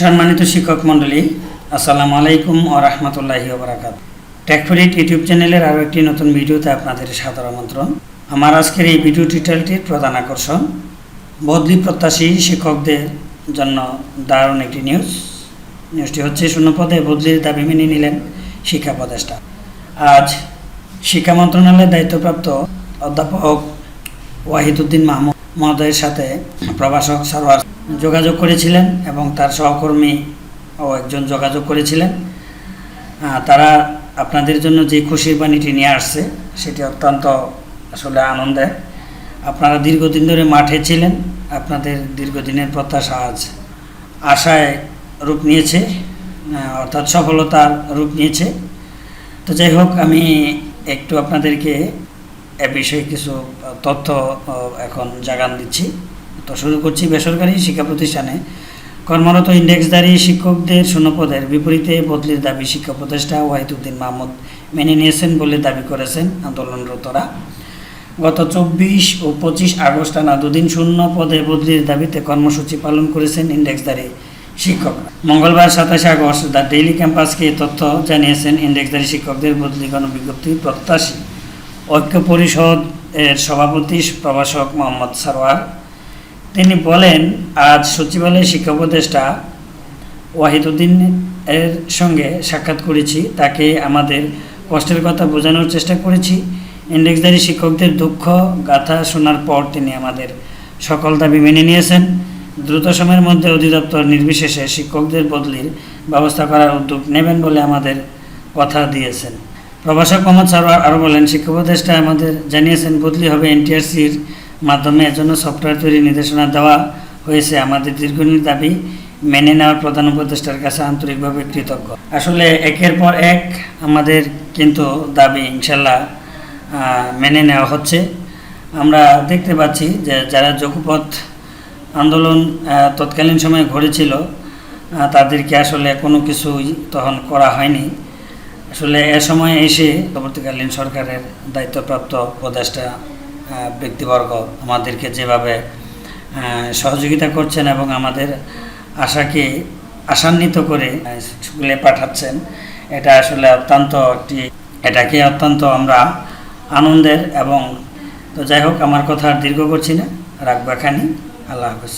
সম্মানিত শিক্ষক মণ্ডলী, আসসালামু আলাইকুম ও রহমতুল্লাহি ওবরাকাত টেকফরিট ইউটিউব চ্যানেলের আরও একটি নতুন ভিডিওতে আপনাদের সাদর আমন্ত্রণ। আমার আজকের এই ভিডিও টিউটোরিয়ালটির প্রধান আকর্ষণ, বদলি প্রত্যাশী শিক্ষকদের জন্য দারুণ একটি নিউজ। নিউজটি হচ্ছে শূন্য পদে বদলির দাবি মেনে নিলেন শিক্ষা উপদেষ্টা। আজ শিক্ষা মন্ত্রণালয়ের দায়িত্বপ্রাপ্ত অধ্যাপক ওয়াহিদুদ্দিন মাহমুদ মহোদয়ের সাথে প্রভাষক সরোয়ার যোগাযোগ করেছিলেন এবং তার সহকর্মী ও একজন যোগাযোগ করেছিলেন। তারা আপনাদের জন্য যে খুশির বাণীটি নিয়ে আসছে, সেটি অত্যন্ত আসলে আনন্দের। আপনারা দীর্ঘদিন ধরে মাঠে ছিলেন, আপনাদের দীর্ঘদিনের প্রত্যাশা আজ আশায় রূপ নিয়েছে অর্থাৎ সফলতার রূপ নিয়েছে। তো যাই হোক, আমি একটু আপনাদেরকে এ বিষয়ে কিছু তথ্য এখন জাগান দিচ্ছি। তো শুরু করছি বেসরকারি শিক্ষা প্রতিষ্ঠানে। কর্মরত ইন্ডেক্সধারী শিক্ষকদের শূন্যপদের বিপরীতে বদলির দাবি শিক্ষা প্রতিষ্ঠা ওয়াহিদুদ্দিন মাহমুদ মেনে নিয়েছেন বলে দাবি করেছেন আন্দোলনরতরা। গত চব্বিশ ও পঁচিশ আগস্ট টানা দুদিন শূন্য পদে বদলির দাবিতে কর্মসূচি পালন করেছেন ইন্ডেক্সধারী শিক্ষক। মঙ্গলবার সাতাশে আগস্ট দ্য ডেইলি ক্যাম্পাসকে তথ্য জানিয়েছেন ইন্ডেক্সধারী শিক্ষকদের বদলি গণবিজ্ঞপ্তি প্রত্যাশী। ঐক্য পরিষদ এর সভাপতি প্রভাষক মোহাম্মদ সারোয়ার তিনি বলেন, আজ সচিবালয়ে শিক্ষা উপদেষ্টা ওয়াহিদুদ্দিন এর সঙ্গে সাক্ষাৎ করেছি। তাকে আমাদের কষ্টের কথা বোঝানোর চেষ্টা করেছি। ইন্ডেক্সধারী শিক্ষকদের দুঃখ গাথা শোনার পর তিনি আমাদের সকল দাবি মেনে নিয়েছেন। দ্রুত সময়ের মধ্যে অধিদপ্তর নির্বিশেষে শিক্ষকদের বদলির ব্যবস্থা করার উদ্যোগ নেবেন বলে আমাদের কথা দিয়েছেন। প্রভাষক মোহাম্মদ সারোয়ার আরও বলেন, শিক্ষা উপদেষ্টা আমাদের জানিয়েছেন, বদলি হবে এনটিআরসির মাধ্যমে এজন্য সফটওয়্যার তৈরির নির্দেশনা দেওয়া হয়েছে। আমাদের দীর্ঘদিন দাবি মেনে নেওয়ার প্রধান উপদেষ্টার কাছে আন্তরিকভাবে কৃতজ্ঞ। আসলে একের পর এক আমাদের কিন্তু দাবি ইনশাল্লাহ মেনে নেওয়া হচ্ছে। আমরা দেখতে পাচ্ছি যে যারা যোগপথ আন্দোলন তৎকালীন সময়ে ঘটেছিল তাদেরকে আসলে কোনো কিছুই তখন করা হয়নি। আসলে এ সময় এসে পরবর্তীকালীন সরকারের দায়িত্বপ্রাপ্ত উপদেষ্টা ব্যক্তিবর্গ আমাদেরকে যেভাবে সহযোগিতা করছেন এবং আমাদের আশাকে আশান্বিত করে স্কুলে পাঠাচ্ছেন, এটা আসলে অত্যন্ত একটি, এটাকে অত্যন্ত আমরা আনন্দের এবং তো যাই হোক, আমার কথা আর দীর্ঘ করছি না। রাখব এখানে আল্লাহ হাফেজ।